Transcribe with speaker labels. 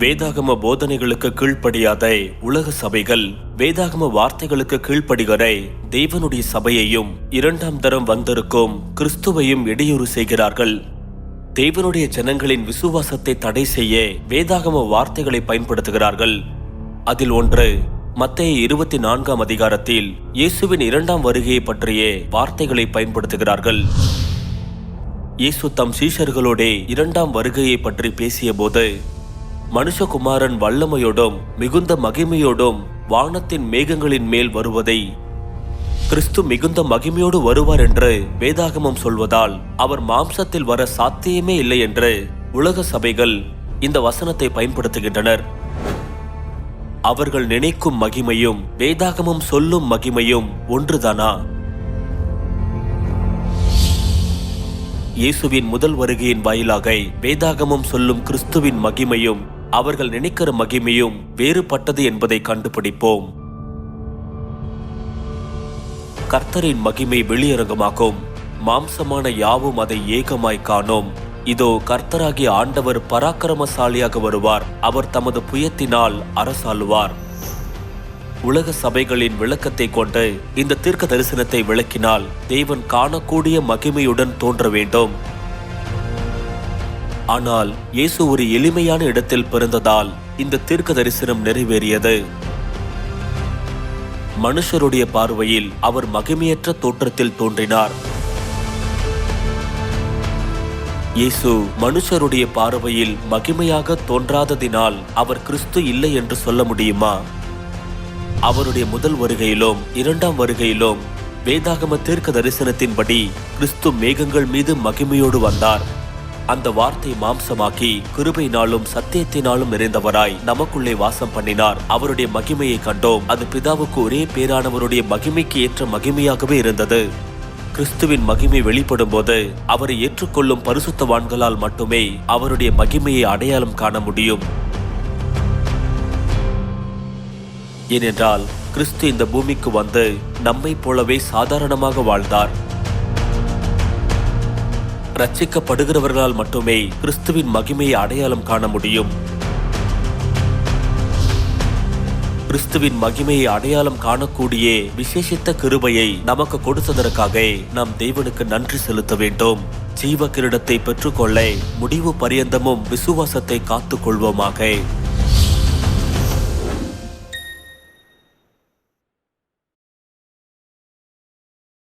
Speaker 1: வேதாகம போதனைகளுக்கு கீழ்ப்படியாத உலக சபைகள் வேதாகம வார்த்தைகளுக்கு கீழ்ப்படுகிற தேவனுடைய சபையையும் இரண்டாம் தரம் வந்திருக்கும் கிறிஸ்துவையும் இடையூறு செய்கிறார்கள். தேவனுடைய ஜனங்களின் விசுவாசத்தை தடை செய்ய வேதாகம வார்த்தைகளை பயன்படுத்துகிறார்கள். அதில் ஒன்று மத்திய இருபத்தி நான்காம் அதிகாரத்தில் இயேசுவின் இரண்டாம் வருகையை பற்றிய வார்த்தைகளை பயன்படுத்துகிறார்கள். இயேசு தம் சீஷர்களோடே இரண்டாம் வருகையை பற்றி பேசியபோது மனுஷகுமாரன் வல்லமையோடும் மிகுந்த மகிமையோடும் வானத்தின் மேகங்களின் மேல் வருவதை. கிறிஸ்து மிகுந்த மகிமையோடு வருவார் என்று வேதாகமம் சொல்வதால் அவர் மாம்சத்தில் வர சாத்தியமே இல்லை என்று உலக சபைகள் இந்த வசனத்தை பயன்படுத்துகின்றனர். அவர்கள் நினைக்கும் மகிமையும் வேதாகமம் சொல்லும் மகிமையும் ஒன்றுதானா? இயேசுவின் முதல் வருகையின் வாயிலாக வேதாகமம் சொல்லும் கிறிஸ்துவின் மகிமையும் அவர்கள் நினைக்கிற மகிமையும் வேறுபட்டது என்பதை கண்டுபிடிப்போம். கர்த்தரின் மகிமை வெளியரங்கமாகும். மாம்சமான யாவும் அதை ஏகமாய் காணோம். இதோ கர்த்தராகிய ஆண்டவர் பராக்கிரமசாலியாக வருவார். அவர் தமது புயத்தினால் அரசாளுவார். உலக சபைகளின் விளக்கத்தை கொண்டு இந்த தீர்க்க தரிசனத்தை விளக்கினால் தேவன் காணக்கூடிய மகிமையுடன் தோன்ற வேண்டும். ஆனால் இயேசு ஒரு எளிமையான இடத்தில் பிறந்ததால் இந்த தீர்க்க தரிசனம் நிறைவேறியது. மனுஷருடைய பார்வையில் அவர் மகிமையற்ற தோற்றத்தில் தோன்றினார். இயேசு மனுஷருடைய பார்வையில் மகிமையாக தோன்றாததினால் அவர் கிறிஸ்து இல்லை என்று சொல்ல முடியுமா? அவருடைய முதல் வருகையிலும் இரண்டாம் வருகையிலும் வேதாகம தீர்க்க தரிசனத்தின்படி கிறிஸ்து மேகங்கள் மீது மகிமையோடு வந்தார். அந்த வார்த்தை மாம்சமாக்கி கிருபையினாலும் சத்தியத்தினாலும் நிறைந்தவராய் நமக்குள்ளே வாசம் பண்ணினார். அவருடைய மகிமையை கண்டோம். அது பிதாவுக்கு ஒரே பேரானவருடைய மகிமைக்கு ஏற்ற மகிமையாகவே இருந்தது. கிறிஸ்துவின் மகிமை வெளிப்படும் போது அவரை ஏற்றுக்கொள்ளும் பரிசுத்தவான்களால் மட்டுமே அவருடைய மகிமையை அடையாளம் காண முடியும். ஏனென்றால் கிறிஸ்து இந்த பூமிக்கு வந்து நம்மைப் போலவே சாதாரணமாக வாழ்ந்தார். ரட்சிக்கப்படுகிறவர்களால் மட்டுமே கிறிஸ்துவின் மகிமையை அடையாளம் காண முடியும். கிறிஸ்துவின் மகிமையை அடையாளம் காணக்கூடிய விசேஷித்த கிருபையை நமக்கு கொடுத்ததற்காக நாம் தேவனுக்கு நன்றி செலுத்த வேண்டும். ஜீவ கிரீடத்தை பெற்றுக்கொள்ள முடிவு பரியந்தமும் விசுவாசத்தை காத்துக்கொள்வோமாக. கொள்வோமாக